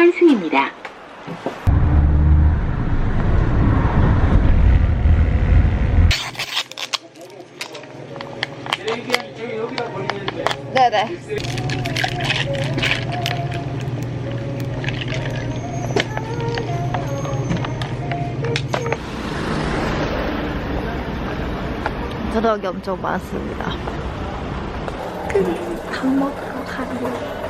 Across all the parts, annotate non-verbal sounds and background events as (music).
환승입니다. 네네. 저덕이 엄청 많습니다. 밥 먹으러. 저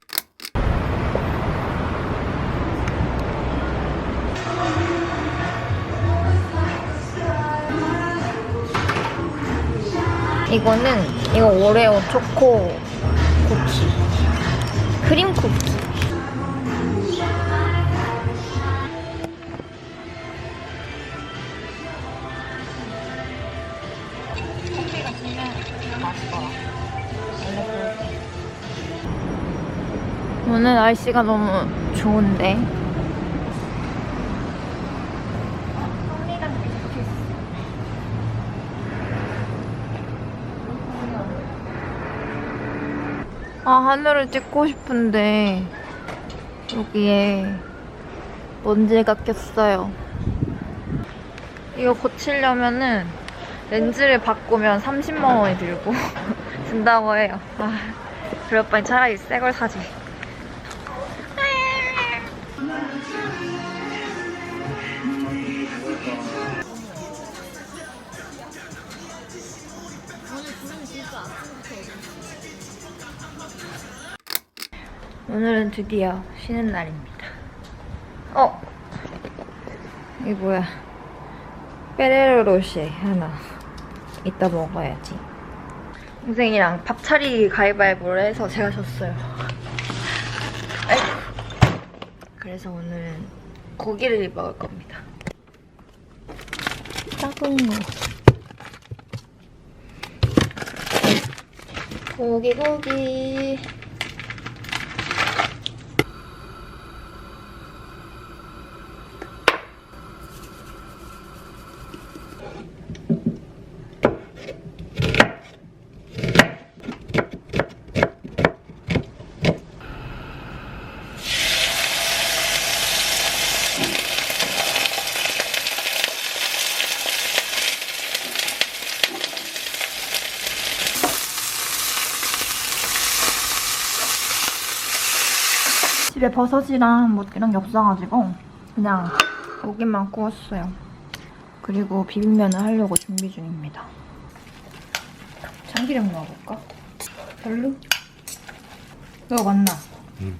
이거는 이거 오레오 초코 쿠키. 크림 쿠키. 오늘 날씨가 너무 좋은데 아 하늘을 찍고 싶은데 여기에 먼지가 꼈어요. 이거 고치려면은 렌즈를 바꾸면 30만 원이 들고 (laughs) 든다고 해요. 아, 그럴 바엔 차라리 새 걸 사지 오늘은 드디어 쉬는 날입니다. 어? 이게 뭐야? 페레로 로쉐 하나. 이따 먹어야지. 동생이랑 밥 차리기 가위바위보를 해서 제가 졌어요. 그래서 오늘은 고기를 먹을 겁니다. 작은 거. 고기 고기. 집에 버섯이랑 뭐 이런 게 없어가지고 그냥 고기만 구웠어요. 그리고 비빔면을 하려고 준비 중입니다. 참기름 넣어볼까? 별로? 이거 맞나? 응.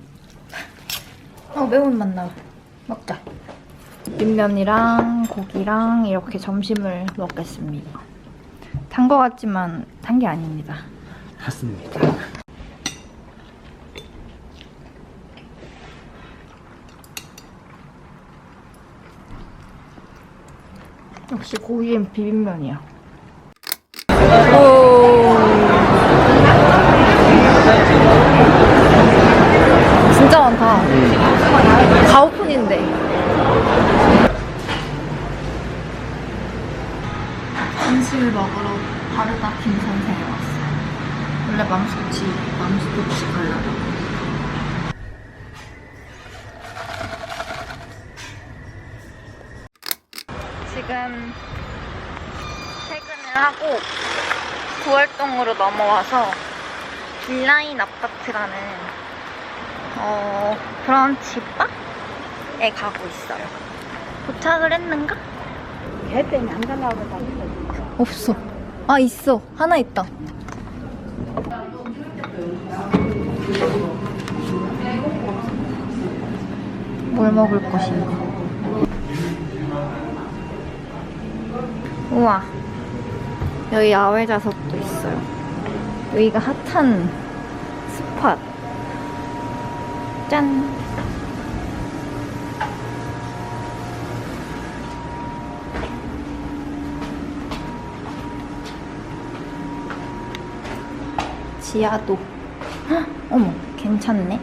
(laughs) 어 매운 맛 나. 먹자. 비빔면이랑 고기랑 이렇게 점심을 먹겠습니다. 탄 거 같지만 탄 게 아닙니다. 탔습니다. 역시 고기엔 비빔면이야. 오. 진짜 많다. 가오픈인데. 한식을 먹으러 바르다 김 선생에 왔어요. 원래 맘스코치, 맘스코치 갈라고. 지금 퇴근을 하고 구월동으로 넘어와서 빌라인 아파트라는 어, 브런치 바에 가고 있어요. 도착을 했는가? 개 때문에 안 가려고 다녔어. 없어. 아 있어. 하나 있다. 뭘 먹을 것인가. 우와. 여기 야외 좌석도 있어요. 여기가 핫한 스팟. 짠. 지하도. 헉, 어머, 괜찮네.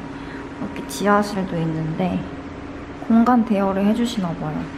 이렇게 지하실도 있는데 공간 대여를 해주시나 봐요.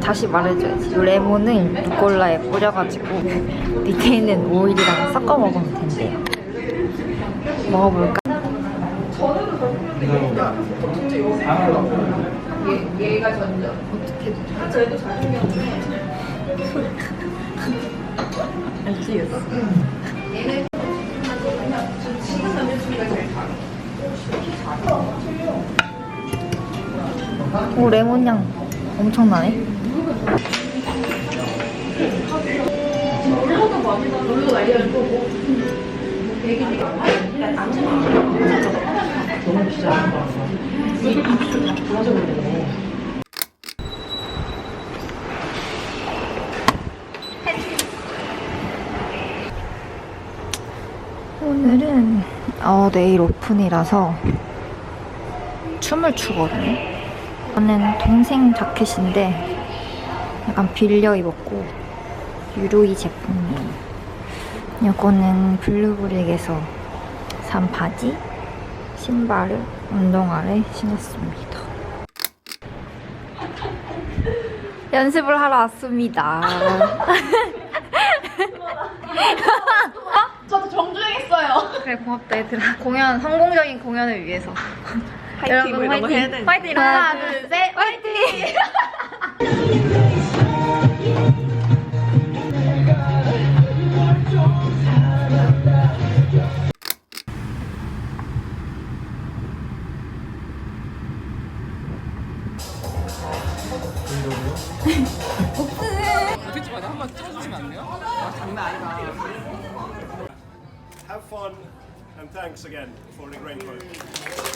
다시 말해줘야지. 이 레몬을 루꼴라에 뿌려가지고 (laughs) 밑에 있는 오일이랑 섞어 먹으면 된대요. 먹어볼까? 오 레몬 향 엄청나네. 오늘은 어, 내일 오픈이라서 춤을 추거든요. 저는 동생 자켓인데 약간 빌려 입었고 유로이 제품이에요. 이거는 블루브릭에서 산 바지, 신발을 운동화를 신었습니다. 연습을 하러 왔습니다. 저도 정주행했어요. 그래 고맙다 얘들아. 공연 성공적인 공연을 위해서. 여러분 이걸 너무 해야 화이팅! 되는데. 화이팅! 하나, 둘, 셋, 화이팅! Have fun and thanks again for the great work.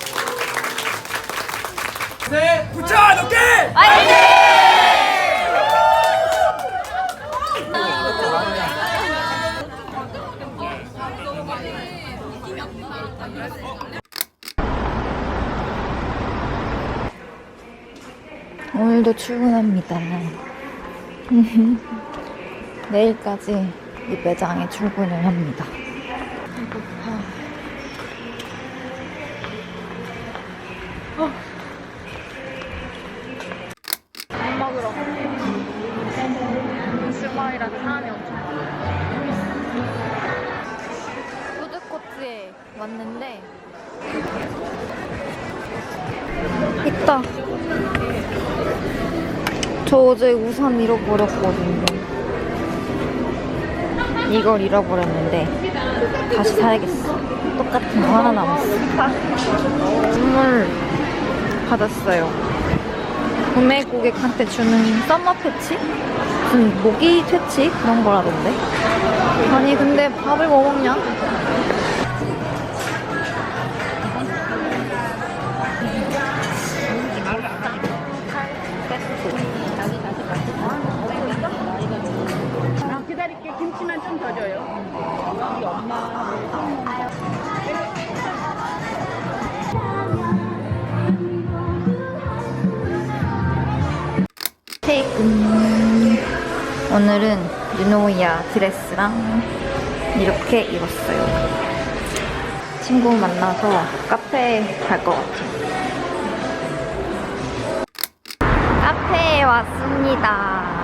오늘도 출근합니다. (laughs) 내일까지 이 매장에 출근을 합니다. 있다 저 어제 우산 잃어버렸거든요 이걸 잃어버렸는데 다시 사야겠어 똑같은 거 하나 남았어 선물 받았어요 구매 고객한테 주는 썸머 패치? 무슨 모기 퇴치? 그런 거라던데 아니 근데 밥을 뭐 먹냐? 노이아 드레스랑 이렇게 입었어요. 친구 만나서 카페에 갈것 같아요. 카페에 왔습니다.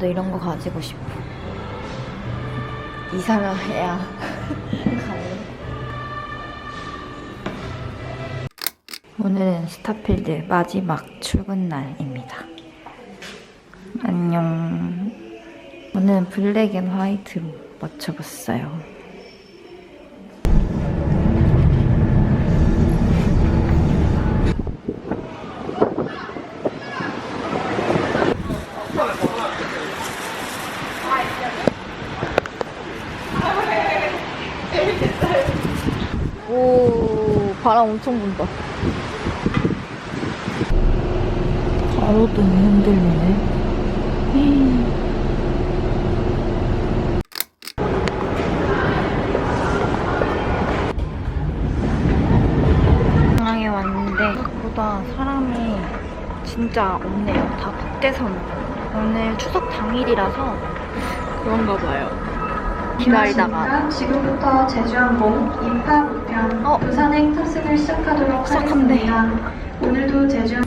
나도 이런 거 가지고 싶어. 이사를 해야. (laughs) 오늘은 스타필드 마지막 출근 날입니다. 안녕. 오늘은 블랙 앤 화이트로 맞춰봤어요. 오, 바람 엄청 분다. 가로등이 흔들리네. 공항에 왔는데 생각보다 사람이 진짜 없네요. 다 국제선. 오늘 추석 당일이라서 그런가 봐요. 기다리다가 지금부터 제주항공 인파 우편 어? 부산행 탑승을 시작하도록 시작한대. 하겠습니다. 오늘도 제주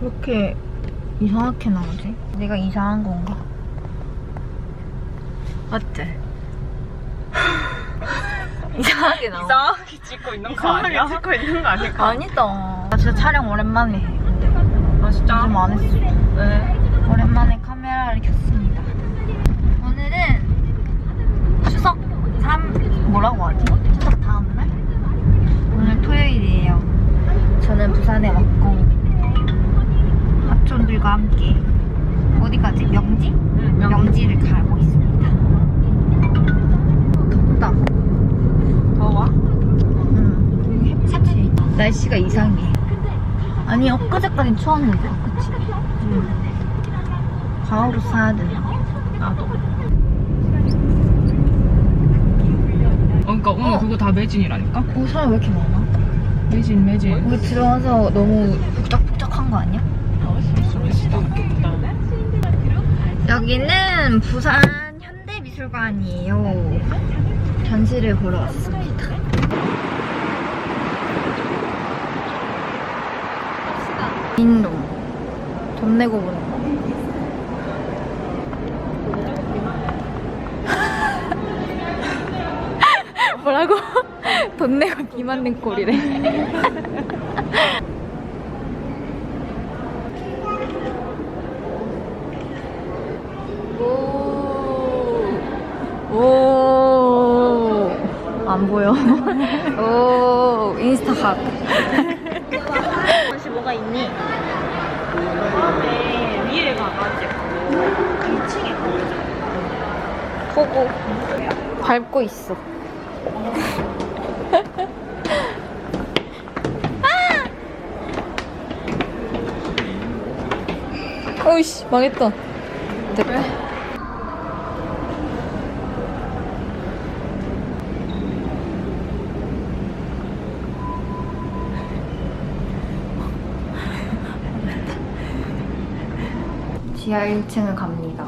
이렇게 이상하게 나오지? 내가 이상한 건가? 맞지? 이상하게 나와. 이상하게 찍고 있는 거 아니야? 찍고 있는 거 아닐까? 아니다. 나 진짜 촬영 오랜만에 해. 아 진짜? 요즘 안 했어. 왜? 오랜만에 카메라를 켰습니다. 오늘은 추석 3 뭐라고 하지? 추석 다음 날? 오늘 토요일이에요. 저는 부산에 왔고 학촌들과 함께 어디 가지? 명지? 응, 명지를 가고 있습니 날씨가 이상해. 아니 엊그제까지 추웠는데, 그치? 응. 가을옷 사야 되나? 나도. 어, 그러니까 오늘 어. 그거 다 매진이라니까? 어, 사람 왜 이렇게 많아? 매진 매진. 여기 들어와서 너무 북적북적한 거 아니야? 여기는 부산 현대미술관이에요. 전시를 보러 왔습니다. 인동. 돈 내고 보는 거. (laughs) 뭐라고? (laughs) 돈 내고 비 맞는 꼴이래. (laughs) 오. 오. 안 보여. 오. 인스타 각. 뭐가 있니? 네, 위에 가가지고 2층에 보고. 밟고 있어. 아! 어이씨, 망했다. 됐다. 지하 1층을 갑니다.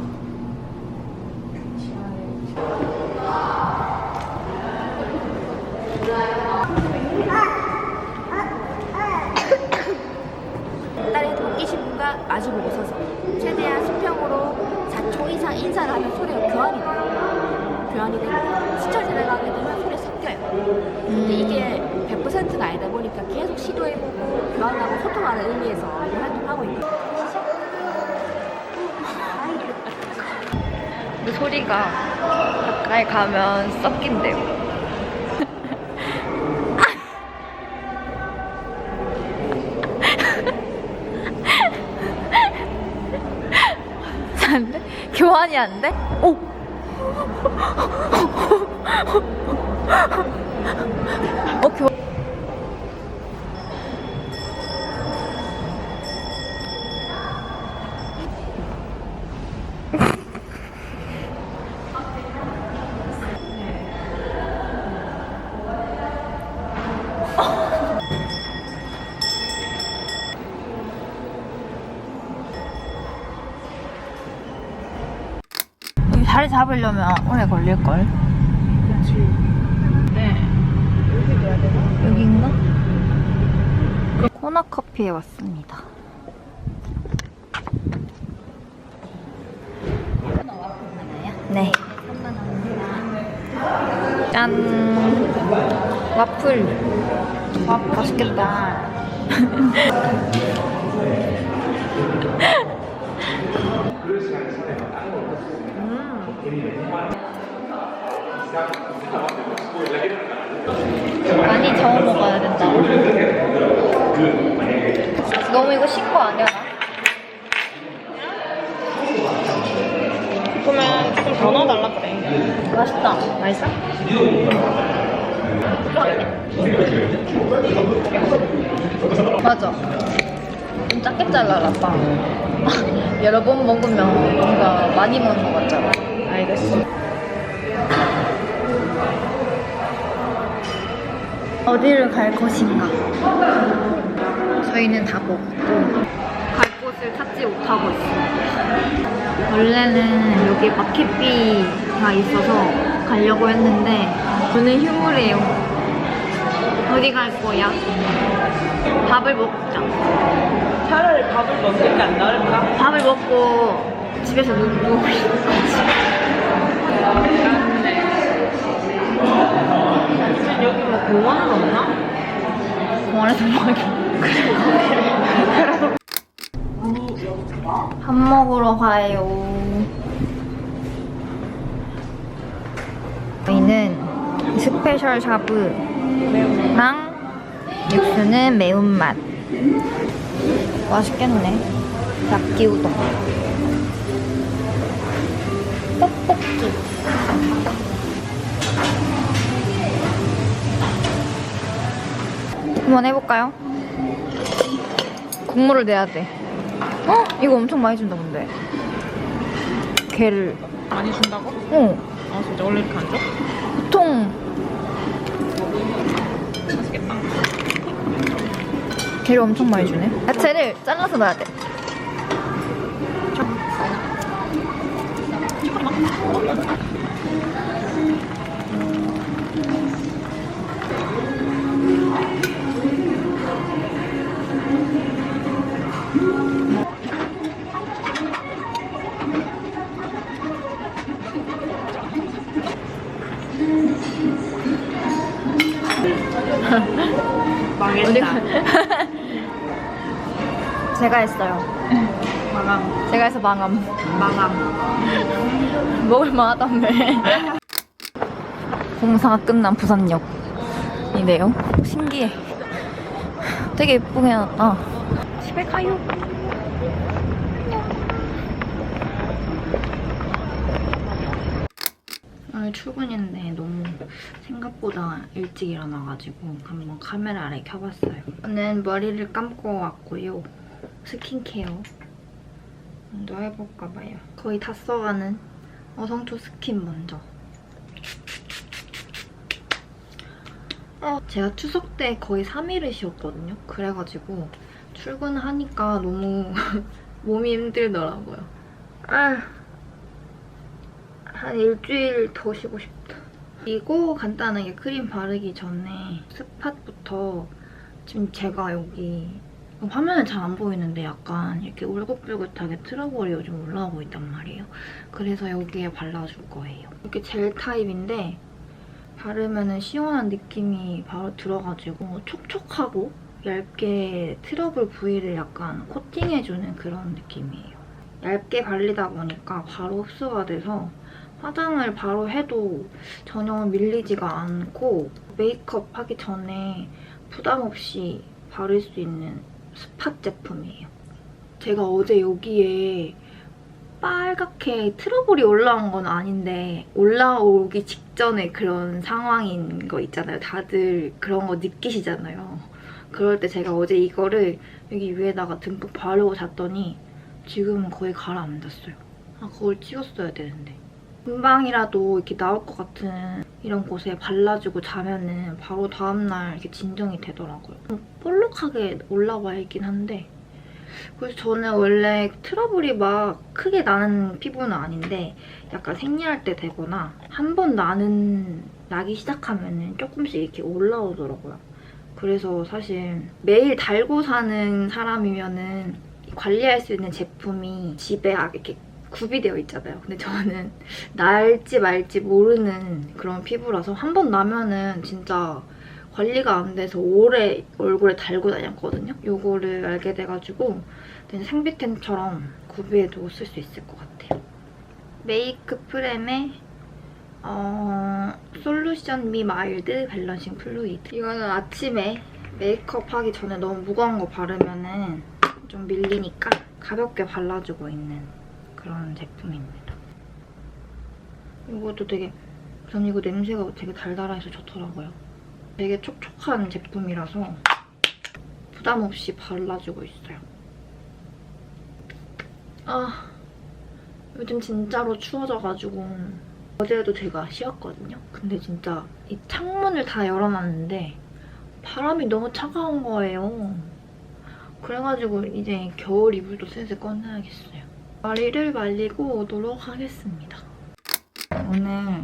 딸의 호기심과 마주보고 서서 최대한 수평으로 4초 이상 인사를 하면 소리가 교환이 돼요. 교환이 되고 스쳐 지나가게 되면 소리 섞여요. 근데 이게 100%가 아니다 보니까 계속 시도해보고 교환하고 소통하는 의미에서 이 활동하고 있는 거예요. 소리가 가까이 가면 섞인대요. 안 돼? 교환이 안 돼? 오! 자리 잡으려면 오래 걸릴걸? 네. 여긴가? 코나 커피에 왔습니다. 네. 짠. 와플. 맛있겠다. (laughs) 많이 저어 먹어야 된다. 너무 이거 식고 아니야? 그러면 좀더 넣어달라 그래. 맛있다. 맛있어? 맞아. 좀 작게 잘라놨다. (laughs) 여러 번 먹으면 뭔가 많이 먹는 것 같잖아. 알겠어. 어디를 갈 것인가? 저희는 다 먹고 갈 곳을 찾지 못하고 있어요. 원래는 여기 마켓비가 있어서 가려고 했는데 저는 휴무래요. 어디 갈 거야? 밥을 먹자. 차라리 밥을 먹는 게안 나을까? 밥을 먹고 집에서 누, 누워 있는 거지. 여기 뭐 공원은 없나? 공원에서 뭐하게 밥 먹으러 가요. 저희는 스페셜 샤브랑 육수는 매운맛. 맛있겠네. 야끼우동. 떡볶이 한번 해볼까요? 국물을 내야 돼. 어? 이거 엄청 많이 준다 근데. 게를. 많이 준다고? 어. 아 진짜 원래 이렇게 안 줘? 보통 맛있겠다. 게를 엄청 많이 주네. 야채를 잘라서 넣어야 돼. 망했다. (laughs) 제가 했어요. 마감. 제가 해서 망함. 마감. 먹을 만하다며. 공사가 끝난 부산역이네요. 신기해. 되게 예쁘게 해놨다. 집에 가요. 오늘 출근인데 너무 생각보다 일찍 일어나가지고 한번 카메라를 켜봤어요. 저는 머리를 감고 왔고요. 스킨케어 먼저 해볼까 봐요. 거의 다 써가는 어성초 스킨 먼저. 어, 제가 추석 때 거의 3일을 쉬었거든요. 그래가지고 출근하니까 너무 (laughs) 몸이 힘들더라고요. 아, 한 일주일 더 쉬고 싶다. 그리고 간단하게 크림 바르기 전에 스팟부터 지금 제가 여기 화면에 잘 안 보이는데 약간 이렇게 울긋불긋하게 트러블이 요즘 올라오고 있단 말이에요. 그래서 여기에 발라줄 거예요. 이렇게 젤 타입인데 바르면 시원한 느낌이 바로 들어가지고 촉촉하고 얇게 트러블 부위를 약간 코팅해주는 그런 느낌이에요. 얇게 발리다 보니까 바로 흡수가 돼서 화장을 바로 해도 전혀 밀리지가 않고 메이크업 하기 전에 부담 없이 바를 수 있는 스팟 제품이에요. 제가 어제 여기에 빨갛게 트러블이 올라온 건 아닌데 올라오기 직전에 그런 상황인 거 있잖아요. 다들 그런 거 느끼시잖아요. 그럴 때 제가 어제 이거를 여기 위에다가 듬뿍 바르고 잤더니 지금은 거의 가라앉았어요. 아, 그걸 찍었어야 되는데. 금방이라도 이렇게 나올 것 같은 이런 곳에 발라주고 자면은 바로 다음날 이렇게 진정이 되더라고요. 좀 볼록하게 올라와 있긴 한데 그래서 저는 원래 트러블이 막 크게 나는 피부는 아닌데 약간 생리할 때 되거나 한 번 나는 나기 시작하면은 조금씩 이렇게 올라오더라고요. 그래서 사실 매일 달고 사는 사람이면은 관리할 수 있는 제품이 집에 아, 이렇게 구비되어 있잖아요. 근데 저는 (laughs) 날지 말지 모르는 그런 피부라서 한 번 나면은 진짜 관리가 안 돼서 오래 얼굴에 달고 다녔거든요. 요거를 알게 돼가지고 그냥 생비템처럼 구비해두고 쓸 수 있을 것 같아요. 메이크 프렘에 어, 솔루션 미 마일드 밸런싱 플루이드 이거는 아침에 메이크업 하기 전에 너무 무거운 거 바르면은 좀 밀리니까 가볍게 발라주고 있는 그런 제품입니다. 이것도 되게 전 이거 냄새가 되게 달달해서 좋더라고요. 되게 촉촉한 제품이라서 부담 없이 발라주고 있어요. 아 요즘 진짜로 추워져가지고 어제도 제가 쉬었거든요. 근데 진짜 이 창문을 다 열어놨는데 바람이 너무 차가운 거예요. 그래가지고 이제 겨울 이불도 슬슬 꺼내야겠어요. 머리를 말리고 오도록 하겠습니다. 오늘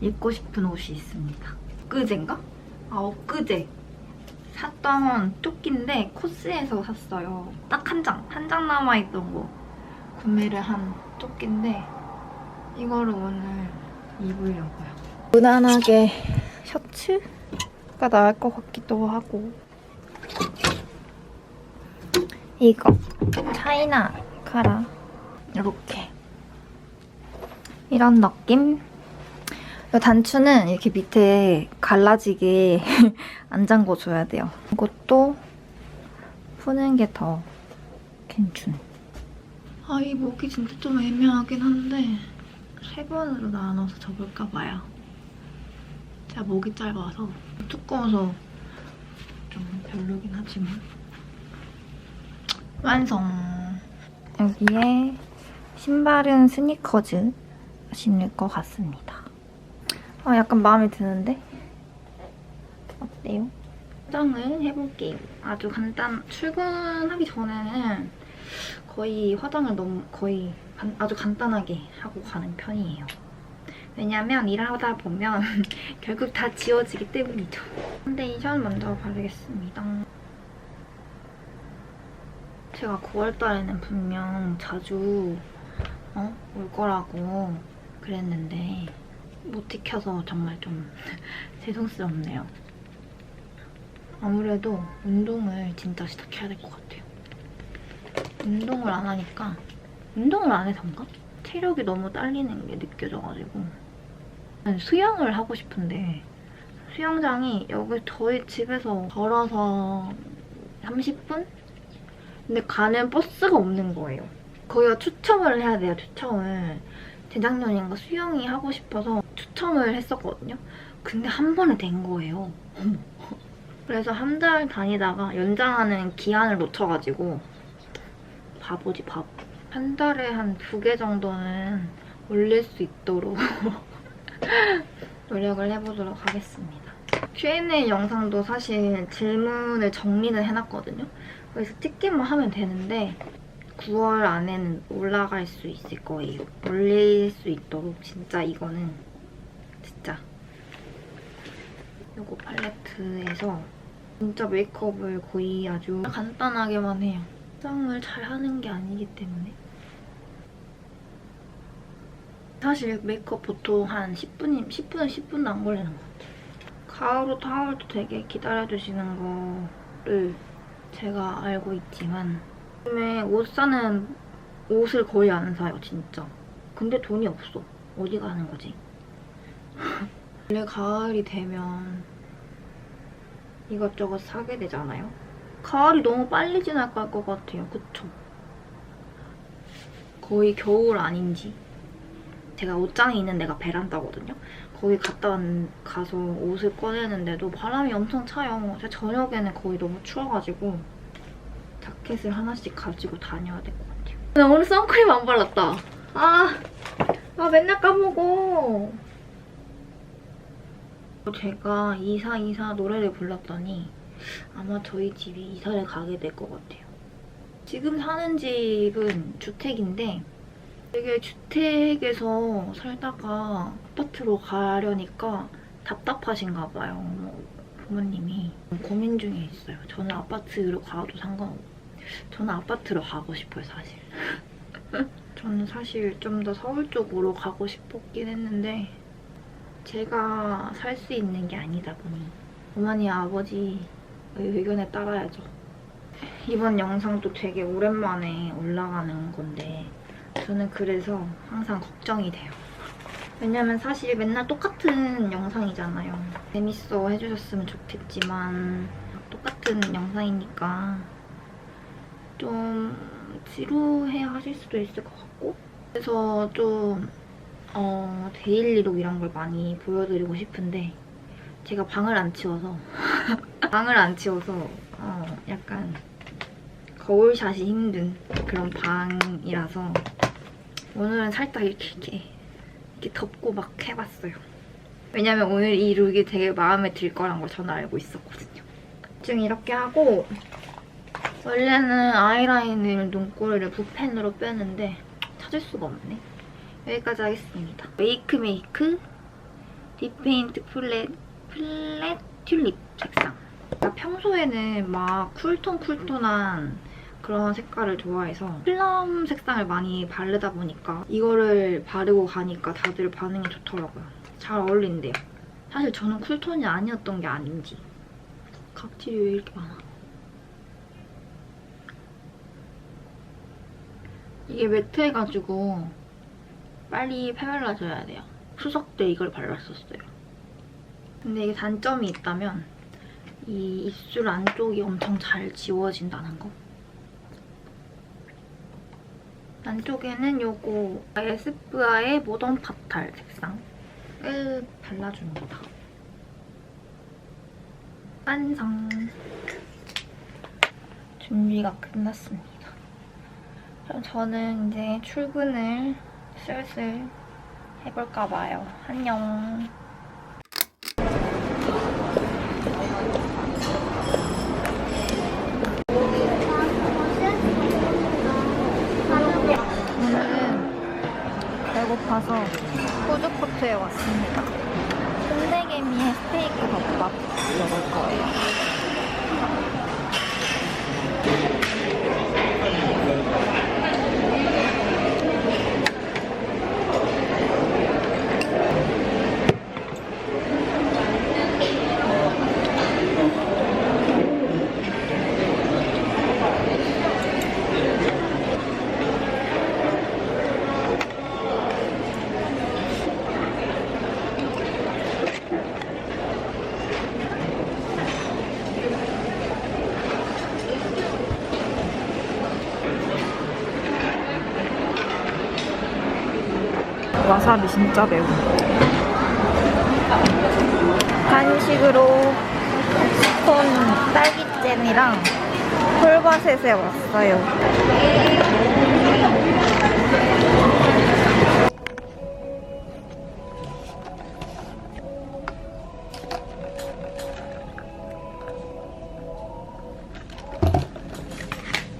입고 싶은 옷이 있습니다. 엊그제인가? 아, 엊그제. 샀던 조끼인데 코스에서 샀어요. 딱 한 장, 한 장 남아있던 거 구매를 한 조끼인데 이거를 오늘 입으려고요. 무난하게 셔츠가 나을 것 같기도 하고 이거 차이나 카라 이렇게 이런 느낌 이 단추는 이렇게 밑에 갈라지게 (laughs) 안 잠궈줘야 돼요. 이것도 푸는 게 더 괜찮. 아, 이 목이 진짜 좀 애매하긴 한데 세 번으로 나눠서 접을까 봐요. 제가 목이 짧아서 두꺼워서 좀 별로긴 하지만 완성! 여기에 신발은 스니커즈 신을 것 같습니다. 아, 약간 마음에 드는데? 어때요? 화장을 해볼게요. 아주 간단, 출근하기 전에는 거의 화장을 너무, 거의 간- 아주 간단하게 하고 가는 편이에요. 왜냐면 일하다 보면 (laughs) 결국 다 지워지기 때문이죠. 파운데이션 먼저 바르겠습니다. 제가 9월달에는 분명 자주 어? 올 거라고 그랬는데 못 지켜서 정말 좀 (laughs) 죄송스럽네요. 아무래도 운동을 진짜 시작해야 될 것 같아요. 운동을 안 하니까 운동을 안 해서인가? 체력이 너무 딸리는 게 느껴져가지고 난 수영을 하고 싶은데 수영장이 여기 저희 집에서 걸어서 30분? 근데 가는 버스가 없는 거예요. 거기가 추첨을 해야 돼요, 추첨을. 재작년인가 수영이 하고 싶어서 추첨을 했었거든요. 근데 한 번에 된 거예요. (laughs) 그래서 한 달 다니다가 연장하는 기한을 놓쳐가지고 바보지 바보. 한 달에 한 두 개 정도는 올릴 수 있도록 (laughs) 노력을 해보도록 하겠습니다. Q&A 영상도 사실 질문을 정리는 해놨거든요. 그래서 찍기만 하면 되는데 9월 안에는 올라갈 수 있을 거예요. 올릴 수 있도록 진짜 이거는 진짜 요거 팔레트에서 진짜 메이크업을 거의 아주 간단하게만 해요. 화장을 잘 하는 게 아니기 때문에 사실 메이크업 보통 한 10분이 10분 10분도 안 걸리는 것 같아요. 가을옷, 하울도 되게 기다려주시는 거를 제가 알고 있지만 요즘에 옷 사는 옷을 거의 안 사요, 진짜. 근데 돈이 없어. 어디 가는 거지? (laughs) 원래 가을이 되면 이것저것 사게 되잖아요? 가을이 너무 빨리 지나갈 것 같아요, 그쵸? 거의 겨울 아닌지 제가 옷장이 있는 데가 베란다거든요. 거기 갔다 왔, 가서 옷을 꺼내는데도 바람이 엄청 차요. 제가 저녁에는 거의 너무 추워가지고 자켓을 하나씩 가지고 다녀야 될 것 같아요. 나 오늘 선크림 안 발랐다. 아, 아 맨날 까먹어. 제가 이사 이사 노래를 불렀더니 아마 저희 집이 이사를 가게 될 것 같아요. 지금 사는 집은 주택인데 되게 주택에서 살다가 아파트로 가려니까 답답하신가 봐요. 뭐 부모님이 고민 중에 있어요. 저는 아파트로 가도 상관없고 저는 아파트로 가고 싶어요, 사실. (laughs) 저는 사실 좀 더 서울 쪽으로 가고 싶었긴 했는데 제가 살 수 있는 게 아니다 보니 어머니 아버지 의견에 따라야죠. 이번 영상도 되게 오랜만에 올라가는 건데 저는 그래서 항상 걱정이 돼요. 왜냐면 사실 맨날 똑같은 영상이잖아요. 재밌어 해주셨으면 좋겠지만 똑같은 영상이니까 좀 지루해 하실 수도 있을 것 같고 그래서 좀 어, 데일리룩 이런 걸 많이 보여드리고 싶은데 제가 방을 안 치워서 (laughs) 방을 안 치워서 어, 약간 거울샷이 힘든 그런 방이라서 오늘은 살짝 이렇게, 이렇게, 덮고 막 해봤어요. 왜냐면 오늘 이 룩이 되게 마음에 들 거란 걸 저는 알고 있었거든요. 지금 이렇게 하고 원래는 아이라인을 눈꼬리를 붓펜으로 빼는데 찾을 수가 없네. 여기까지 하겠습니다. 메이크 메이크 립페인트 플랫 플랫 튤립 색상. 제가 평소에는 막 쿨톤 쿨톤한 그런 색깔을 좋아해서 플럼 색상을 많이 바르다 보니까 이거를 바르고 가니까 다들 반응이 좋더라고요. 잘 어울린대요. 사실 저는 쿨톤이 아니었던 게 아닌지. 각질이 왜 이렇게 많아? 이게 매트해가지고 빨리 펴발라줘야 돼요. 추석 때 이걸 발랐었어요. 근데 이게 단점이 있다면 이 입술 안쪽이 엄청 잘 지워진다는 거. 안쪽에는 요거 에스쁘아의 모던 파탈 색상을 발라줍니다. 완성! 준비가 끝났습니다. 저는 이제 출근을 슬슬 해볼까 봐요. 안녕. 오늘은 배고파서 푸드코트에 왔습니다. 손대개미의 스테이크 덮밥 먹을 거예요. 와사비 진짜 매워. 간식으로 스콘 딸기잼이랑 폴바셋에 왔어요.